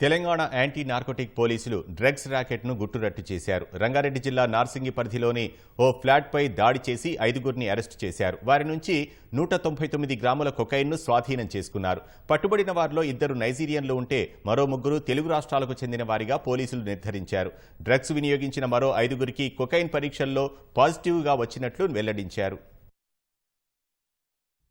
Telangana anti narcotic పోలీసులు drugs ర్యాకెట్ను గుట్టురట్టు చేశారు. రంగారెడ్డి జిల్లా నార్సింగి పరిధిలోని ఓ ఫ్లాట్పై దాడి చేసి ఐదుగురిని అరెస్టు చేశారు. వారి నుంచి నూట తొంభై తొమ్మిది గ్రాముల కొకైన్ను స్వాధీనం చేసుకున్నారు. పట్టుబడిన వారిలో ఇద్దరు నైజీరియన్లు ఉంటే మరో ముగ్గురు తెలుగు రాష్ట్రాలకు చెందిన వారిగా పోలీసులు నిర్ధారించారు. డ్రగ్స్ వినియోగించిన మరో ఐదుగురికి కొకైన్ పరీక్షల్లో పాజిటివ్గా వచ్చినట్లు వెల్లడించారు.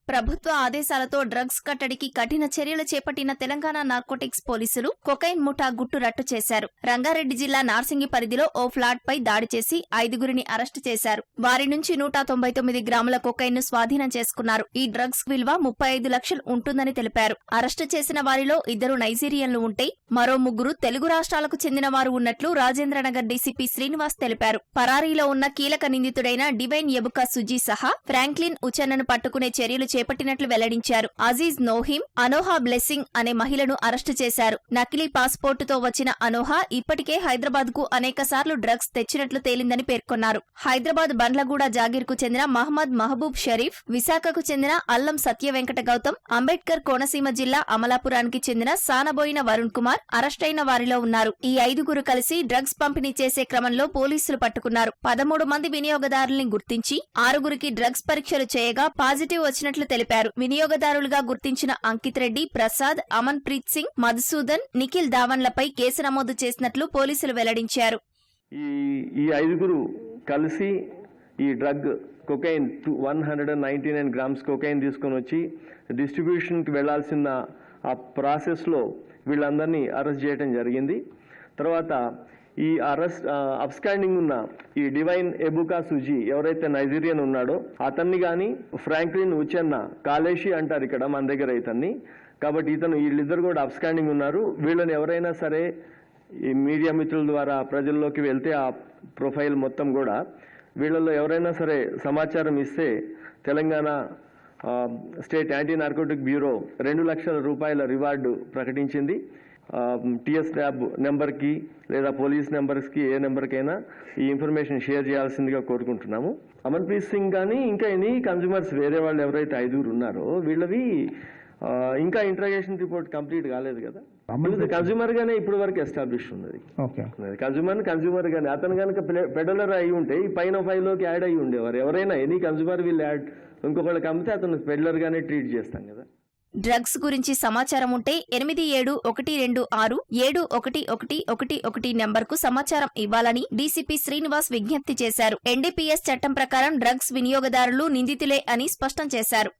ప్రభుత్వ ఆదేశాలతో డ్రగ్స్ కట్టడికి కఠిన చర్యలు చేపట్టిన తెలంగాణ నార్కోటిక్స్ పోలీసులు కొకైన్ ముఠా గుట్టు రట్టు చేశారు. రంగారెడ్డి జిల్లా నార్సింగి పరిధిలో ఓ ఫ్లాట్ పై దాడి చేసి ఐదుగురిని అరెస్టు చేశారు. వారి నుంచి నూట తొంభై తొమ్మిది గ్రాముల కొకైన్ను స్వాధీనం చేసుకున్నారు. ఈ డ్రగ్స్ విలువ ముప్పై ఐదు లక్షలు ఉంటుందని తెలిపారు. అరెస్టు చేసిన వారిలో ఇద్దరు నైజీరియన్లు ఉంటే మరో ముగ్గురు తెలుగు రాష్ట్రాలకు చెందిన వారు ఉన్నట్లు రాజేంద్రనగర్ డీసీపీ శ్రీనివాస్ తెలిపారు. పరారీలో ఉన్న కీలక నిందితుడైన డివైన్ ఎబుకా సుజీ సహా ఫ్రాంక్లిన్ ఉచెన్నను పట్టుకునే చర్యలు చేపట్టినట్లు వెల్లడించారు. అజీజ్ నోహిం అనోహా బ్లెస్సింగ్ అనే మహిళను అరెస్టు చేశారు. నకిలీ పాస్పోర్టుతో వచ్చిన అనోహా ఇప్పటికే హైదరాబాద్కు అనేకసార్లు డ్రగ్స్ తెచ్చినట్లు తేలిందని పేర్కొన్నారు. హైదరాబాద్ బండ్లగూడ జాగీర్కు చెందిన మహమ్మద్ మహబూబ్ షరీఫ్ విశాఖకు చెందిన అల్లం సత్య వెంకట గౌతమ్ అంబేద్కర్ కోనసీమ జిల్లా అమలాపురానికి చెందిన సానబోయిన వరుణ్ కుమార్ అరెస్టైన వారిలో ఉన్నారు. ఈ ఐదుగురు కలిసి డ్రగ్స్ పంపిణీ చేసే క్రమంలో పోలీసులు పట్టుకున్నారు. పదమూడు మంది వినియోగదారుల్ని గుర్తించి ఆరుగురికి డ్రగ్స్ పరీక్షలు చేయగా పాజిటివ్ వచ్చినట్లు తెలిపారు. వినియోగదారులుగా గుర్తించిన అంకిత్ రెడ్డి ప్రసాద్ అమన్ ప్రీత్ సింగ్ మధుసూదన్ నిఖిల్ ధావన్లపై కేసు నమోదు చేసినట్లు పోలీసులు వెల్లడించారు. ఈ ఈ ఐదుగురు కలిసి ఈ drug cocaine two one hundred and ninety nine grams cocaine తీసుకొని వచ్చి డిస్ట్రిబ్యూషన్కి వెళ్ళాల్సిన ఆ ప్రాసెస్లో వీళ్ళందరినీ అరెస్ట్ చేయడం జరిగింది. తర్వాత ఈ అరెస్ట్ అబ్స్కాండింగ్ ఉన్న ఈ డివైన్ ఎబుకా సుజీ ఎవరైతే నైజీరియన్ ఉన్నాడో అతన్ని కానీ ఫ్రాంక్లిన్ ఉచెన్న కాలేషి అంటారు ఇక్కడ మన దగ్గర ఇతన్ని. కాబట్టి ఇతను వీళ్ళిద్దరు కూడా అబ్స్కాండింగ్ ఉన్నారు. వీళ్ళని ఎవరైనా సరే ఈ మీడియా మిత్రుల ద్వారా ప్రజల్లోకి వెళ్తే ఆ ప్రొఫైల్ మొత్తం కూడా వీళ్ళల్లో ఎవరైనా సరే సమాచారం ఇస్తే Telangana state anti narcotic bureau రెండు లక్షల రూపాయల రివార్డు ప్రకటించింది. టిఎస్ ల్యాబ్ నెంబర్కి లేదా పోలీస్ నెంబర్స్కి ఏ నెంబర్కైనా ఈ ఇన్ఫర్మేషన్ షేర్ చేయాల్సిందిగా కోరుకుంటున్నాము. అమన్ప్రీత్ సింగ్ కానీ ఇంకా ఎనీ కన్జ్యూమర్స్ వేరే వాళ్ళు ఎవరైతే ఐదుగురు ఉన్నారో వీళ్ళవి ఇంకా ఇంట్రాగేషన్ రిపోర్ట్ కంప్లీట్ కాలేదు కదా. కన్జ్యూమర్ గానే ఇప్పటి వరకు ఎస్టాబ్లిష్ ఉన్నది. కన్జ్యూమర్ కన్జ్యూమర్ గానే అతను కనుక పెడలర్ అయి ఉంటే ఈ పైన ఫైవ్లోకి యాడ్ అయ్యి ఉండేవారు. ఎవరైనా ఎనీ కన్జ్యూమర్ వీళ్ళు యాడ్. ఇంకొకళ్ళకి అమ్మితే అతను పెడలర్ గానే ట్రీట్ చేస్తాం కదా. డ్రగ్స్ గురించి సమాచారం ఉంటే ఎనిమిది ఏడు ఒకటి రెండు ఆరు ఏడు ఒకటి ఒకటి ఒకటి ఒకటి నెంబర్కు సమాచారం ఇవ్వాలని డీసీపీ శ్రీనివాస్ విజ్ఞప్తి చేశారు. ఎన్డీపీఎస్ చట్టం ప్రకారం డ్రగ్స్ వినియోగదారులు నిందితులే అని స్పష్టం చేశారు.